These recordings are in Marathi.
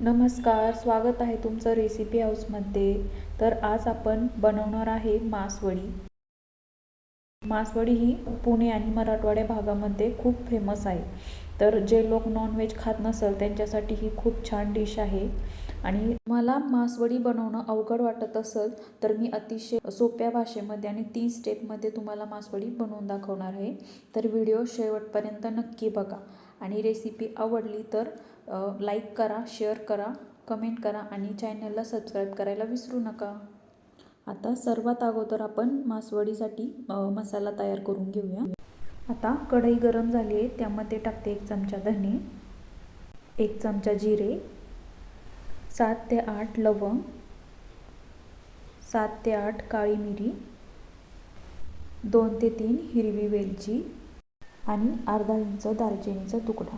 नमस्कार स्वागत आहे तुमचं रेसिपी हाऊसमध्ये तर आज आपण बनवणार आहे मासवडी. मासवडी ही पुणे आणि मराठवाड्या भागामध्ये खूप फेमस आहे. तर जे लोक नॉनव्हेज खात नसेल त्यांच्यासाठी ही खूप छान डिश आहे. आणि मला मासवडी बनवणं अवघड वाटत असेल तर मी अतिशय सोप्या भाषेमध्ये आणि तीन स्टेपमध्ये तुम्हाला मासवडी बनवून दाखवणार आहे. तर व्हिडिओ शेवटपर्यंत नक्की बघा. आणि रेसिपी आवडली तर लाईक करा शेअर करा कमेंट करा आणि चॅनलला सबस्क्राईब करायला विसरू नका. आता सर्वात अगोदर आपण मासवडीसाठी मसाला तयार करून घेऊया. आता कढई गरम झाली आहे त्यामध्ये टाकते एक चमचा धने एक चमचा जिरे सात ते आठ लवंग सात ते आठ काळी मिरी दोन ते तीन हिरवी वेलची आणि अर्धा इंच दालचिनीचा तुकडा.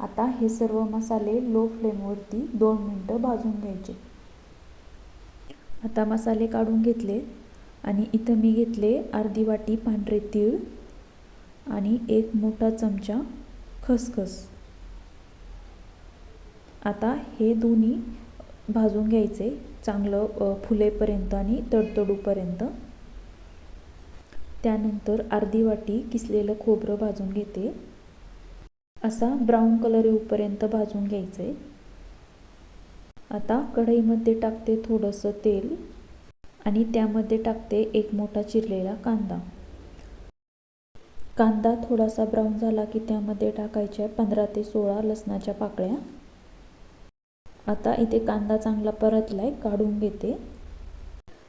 आता हे सर्व मसाले लो फ्लेमवरती दोन मिनटं भाजून घ्यायचे. आता मसाले काढून घेतले आणि इथं मी घेतले अर्धी वाटी पांढरे तीळ आणि एक मोठा चमचा खसखस. आता हे दोन्ही भाजून घ्यायचे चांगलं फुलेपर्यंत आणि तडतडूपर्यंत. त्यानंतर अर्धी वाटी किसलेलं खोबरं भाजून घेते. असा ब्राऊन कलर येऊपर्यंत भाजून घ्यायचं. आहे आता कढईमध्ये टाकते थोडंसं तेल आणि त्यामध्ये टाकते एक मोठा चिरलेला कांदा. कांदा थोडासा ब्राऊन झाला की त्यामध्ये टाकायच्या पंधरा ते सोळा लसणाच्या पाकळ्या. आता इथे कांदा चांगला परतलाय काढून घेते.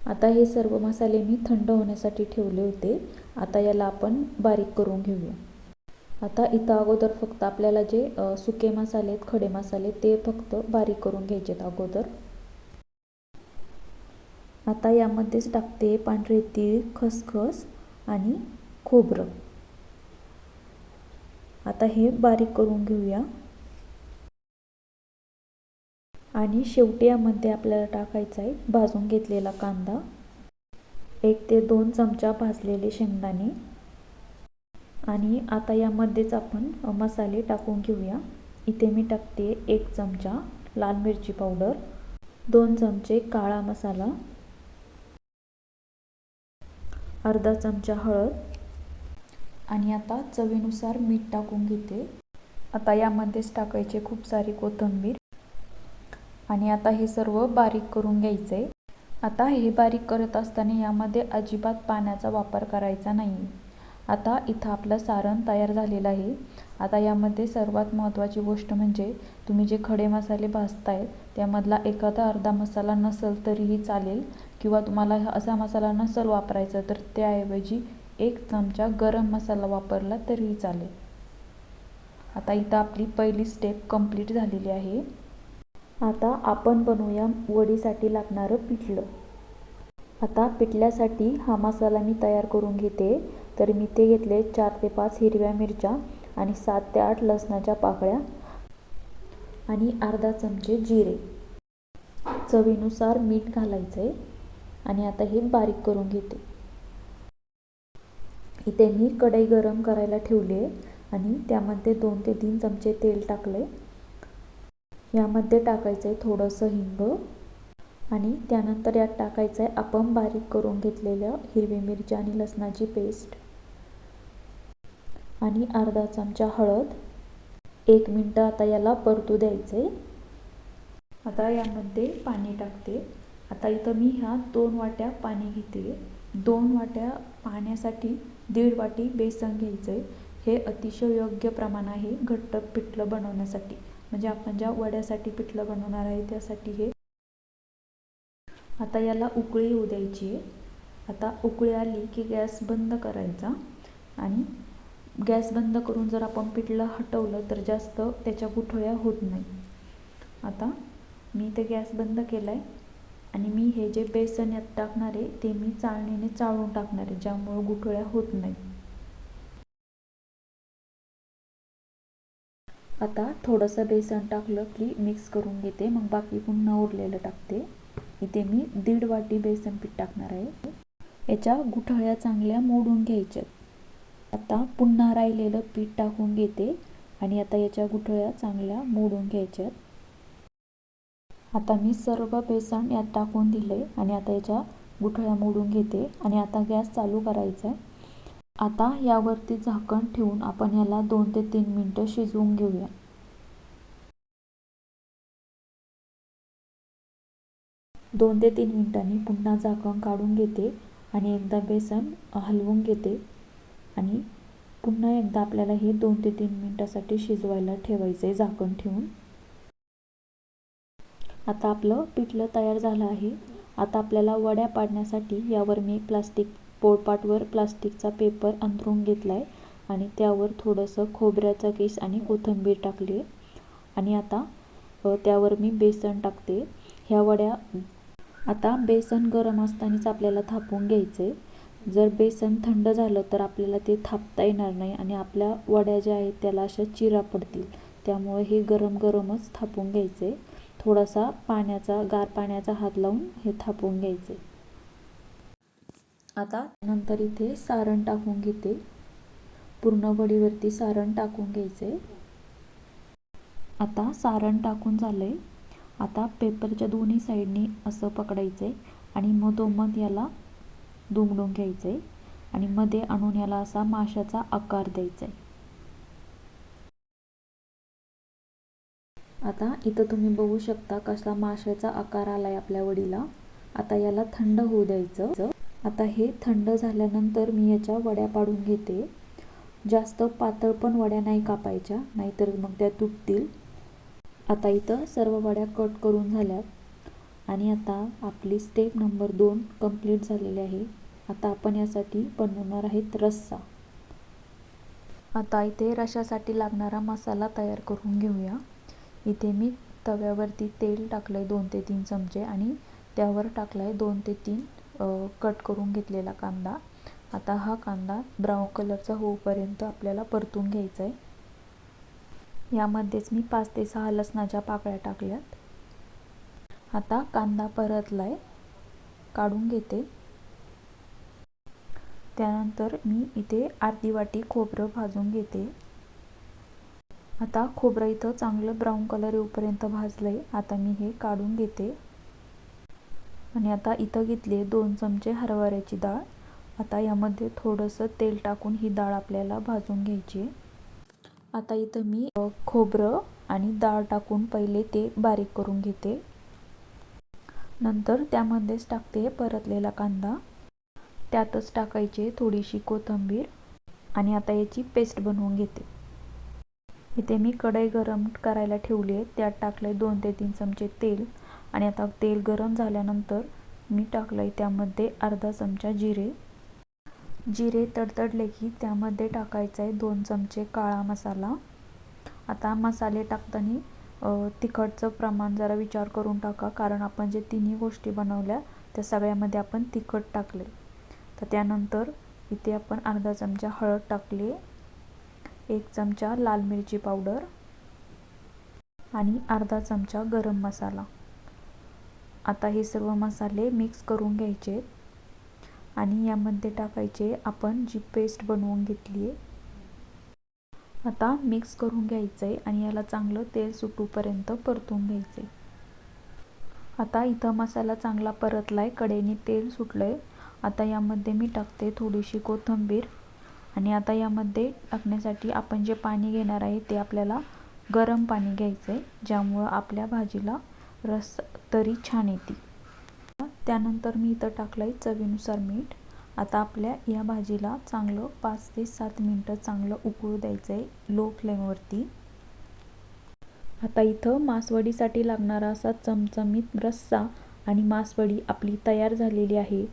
आता हे सर्व मसाले मी थंड होण्यासाठी ठेवले होते. आता याला आपण बारीक करून घेऊया. आता इथं अगोदर फक्त आपल्याला जे सुके मसाले आहेत खडे मसाले ते फक्त बारीक करून घ्यायचे आहेत अगोदर. आता यामध्येच टाकते पांढरे तीळ खसखस आणि खोबरं. आता हे बारीक करून घेऊया. आणि शेवटी यामध्ये आपल्याला टाकायचा आहे भाजून घेतलेला कांदा. एक ते दोन चमचा भाजलेले शेंगदाणे. आणि आता यामध्येच आपण मसाले टाकून घेऊया. इथे मी टाकते एक चमचा लाल मिरची पावडर दोन चमचे काळा मसाला अर्धा चमचा हळद. आणि आता चवीनुसार मीठ टाकून घेते. आता यामध्येच टाकायचे खूप सारी कोथिंबीर. आणि आता हे सर्व बारीक करून घ्यायचं. आहे आता हे बारीक करत असताना यामध्ये अजिबात पाण्याचा वापर करायचा नाही. आता इथं आपलं सारण तयार झालेलं आहे. आता यामध्ये सर्वात महत्त्वाची गोष्ट म्हणजे तुम्ही जे खडे मसाले भाजतायत त्यामधला एखादा अर्धा मसाला नसेल तरीही चालेल किंवा तुम्हाला असा मसाला नसेल वापरायचा तर त्याऐवजी एक चमचा गरम मसाला वापरला तरीही चालेल. आता इथं आपली पहिली स्टेप कंप्लीट झालेली आहे. आता आपण बनवूया वडीसाठी लागणारं पिठलं. आता पिठल्यासाठी हा मसाला मी तयार करून घेते. तर मी ते घेतले चार ते पाच हिरव्या मिरच्या आणि सात ते आठ लसणाच्या पाकळ्या आणि अर्धा चमचे जिरे. चवीनुसार मीठ घालायचं आहे आणि आता हे बारीक करून घेते. इथे मी कढई गरम करायला ठेवली आहे आणि त्यामध्ये दोन ते तीन चमचे तेल टाकले यामध्ये टाकायचं आहे थोडंसं हिंग आणि त्यानंतर यात टाकायचं आहे आपण बारीक करून घेतलेल्या हिरवी मिरची आणि लसणाची पेस्ट. आणि अर्धा चमचा हळद. एक मिनटं आता याला परतू द्यायचं आहे आता यामध्ये पाणी टाकते. आता इथं मी ह्या दोन वाट्या पाणी घेते. दोन वाट्या पाण्यासाठी दीड वाटी बेसन घ्यायचं आहे हे अतिशय योग्य प्रमाण आहे घट्ट पिठलं बनवण्यासाठी. म्हणजे आपण ज्या वड्यासाठी पिठलं बनवणार आहे त्यासाठी हे. आता याला उकळी येऊ द्यायची आहे. आता उकळी आली की गॅस बंद करायचा आणि गॅस बंद करून जर आपण पिठलं हटवलं तर जास्त त्याच्या गुठळ्या होत नाही. आता मी ते गॅस बंद केला आहे आणि मी हे जे बेसन यात टाकणार आहे ते मी चाळणीने चाळून टाकणार आहे ज्यामुळं गुठळ्या होत नाही आता थोडंसं बेसन टाकलं की मिक्स करून घेते. मग बाकी पुन्हा उरलेलं टाकते. इथे मी दीड वाटी बेसन पीठ टाकणार आहे. याच्या गुठळ्या चांगल्या मोडून घ्यायच्यात आता पुन्हा राहिलेलं पीठ टाकून घेते आणि आता याच्या गुठळ्या चांगल्या मोडून घ्यायच्यात. आता मी सर्व बेसन यात टाकून दिले आणि आता याच्या गुठळ्या मोडून घेते आणि आता गॅस चालू करायचा आहे. आता यावरती झाकण ठेवून आपण याला दोन ते तीन मिनटं शिजवून घेऊया. दोन ते तीन मिनटांनी पुन्हा झाकण काढून घेते आणि एकदा बेसन हलवून घेते आणि पुन्हा एकदा आपल्याला हे दोन ते तीन मिनटासाठी शिजवायला ठेवायचं आहे झाकण ठेवून. आता आपलं पिठलं तयार झालं आहे. आता आपल्याला वड्या पाडण्यासाठी यावर मी प्लास्टिक पोळपाटवर प्लास्टिकचा पेपर अंथरून घेतला आहे आणि त्यावर थोडंसं खोबऱ्याचा केस आणि कोथिंबीर टाकली आहे. आणि आता त्यावर मी बेसन टाकते. ह्या वड्या आता बेसन गरम असतानाच आपल्याला थापून घ्यायचं. आहे जर बेसन थंड झालं तर आपल्याला ते थापता येणार नाही आणि आपल्या वड्या ज्या आहेत त्याला अशा चिरा पडतील. त्यामुळे हे गरम गरमच थापून घ्यायचं. आहे थोडासा पाण्याचा गार पाण्याचा हात लावून हे थापून घ्यायचे. आता नंतर इथे सारण टाकून घेते. पूर्ण वडीवरती सारण टाकून घ्यायचे. आता सारण टाकून झालंय. आता पेपरच्या दोन्ही साईडनी असं पकडायचं आहे आणि मधोमध याला दुमडून घ्यायचं आहे आणि मध्ये आणून याला असा माशाचा आकार द्यायचा. आहे आता इथं तुम्ही बघू शकता कसा माशाचा आकार आलाय आपल्या वडीला. आता याला थंड होऊ द्यायचं. आता हे थंड झाल्यानंतर मी याच्या वड्या पाडून घेते. जास्त पातळ पण वड्या नाही कापायच्या नाहीतर मग त्या तुटतील. आता इथं सर्व वड्या कट करून झाल्यात. आणि आता आपली स्टेप नंबर दोन कंप्लीट झालेली आहे. आता आपण यासाठी बनवणार आहेत रस्सा. आता इथे रशासाठी लागणारा मसाला तयार करून घेऊया. इथे मी तव्यावरती तेल टाकलं आहे दोन ते तीन चमचे आणि त्यावर टाकलं आहे दोन ते तीन कट करून घेतलेला कांदा. आता हा कांदा ब्राऊन कलरचा होऊपर्यंत आपल्याला परतून घ्यायचा आहे यामध्येच मी पाच ते सहा लसणाच्या पाकळ्या टाकल्यात. आता कांदा परतलाय. काढून घेते. त्यानंतर मी इथे अर्धी वाटी खोबरं भाजून घेते. आता खोबरं इथं चांगलं ब्राऊन कलर येऊपर्यंत भाजलंय. आता मी हे काढून घेते. आणि आता इथं घेतली दोन चमचे हरभऱ्याची डाळ. आता यामध्ये थोडंसं तेल टाकून ही डाळ आपल्याला भाजून घ्यायची आता इथं मी खोबरं आणि डाळ टाकून पहिले ते बारीक करून घेते. नंतर त्यामध्येच टाकते परतलेला कांदा. त्यातच टाकायचे थोडीशी कोथिंबीर आणि आता याची पेस्ट बनवून घेते. इथे मी कढई गरम करायला ठेवली आहे. त्यात टाकले दोन ते तीन चमचे तेल. आणि आता तेल गरम झाल्यानंतर मी टाकलं आहे त्यामध्ये अर्धा चमचा जिरे. जिरे तडतडले की त्यामध्ये टाकायचं आहे दोन चमचे काळा मसाला. आता मसाले टाकताना तिखटचं प्रमाण जरा विचार करून टाका कारण आपण जे तिन्ही गोष्टी बनवल्या त्या सगळ्यामध्ये आपण तिखट टाकले तर त्यानंतर इथे आपण अर्धा चमचा हळद टाकली एक चमचा लाल मिरची पावडर आणि अर्धा चमचा गरम मसाला. आता हे सर्व मसाले मिक्स करून घ्यायचे आणि यामध्ये टाकायचे आपण जी पेस्ट बनवून घेतली आहे. आता मिक्स करून घ्यायचं आहे आणि याला चांगलं तेल सुटूपर्यंत परतून घ्यायचं आहे. आता इथं मसाला चांगला परतला आहे कडेने तेल सुटलं आहे आता यामध्ये मी टाकते थोडीशी कोथिंबीर. आणि आता यामध्ये टाकण्यासाठी आपण जे पाणी घेणार आहे ते आपल्याला गरम पाणी घ्यायचं आहे ज्यामुळं आपल्या भाजीला रस तरी छान येते. त्यानंतर मी इथं टाकलं आहे चवीनुसार मीठ. आता आपल्या या भाजीला चांगलं पाच ते सात मिनटं चांगलं उकळू द्यायचं आहे लो फ्लेमवरती आता इथं मासवडीसाठी लागणारा असा चमचमीत रस्सा आणि मासवडी आपली तयार झालेली आहे.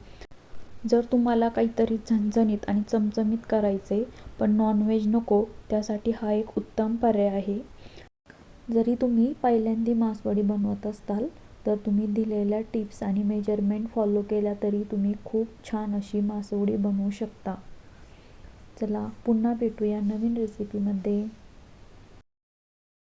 जर तुम्हाला काहीतरी झणझणीत आणि चमचमीत करायचे पण नॉनव्हेज नको त्यासाठी हा एक उत्तम पर्याय आहे. जरी तुम्ही पहिल्यांदी मासवडी बनवत असाल तर तुम्ही दिलेल्या टिप्स आणि मेजरमेंट फॉलो केल्या तरी तुम्ही खूप छान अशी मासवडी बनवू शकता. चला पुन्हा भेटूया नवीन रेसिपीमध्ये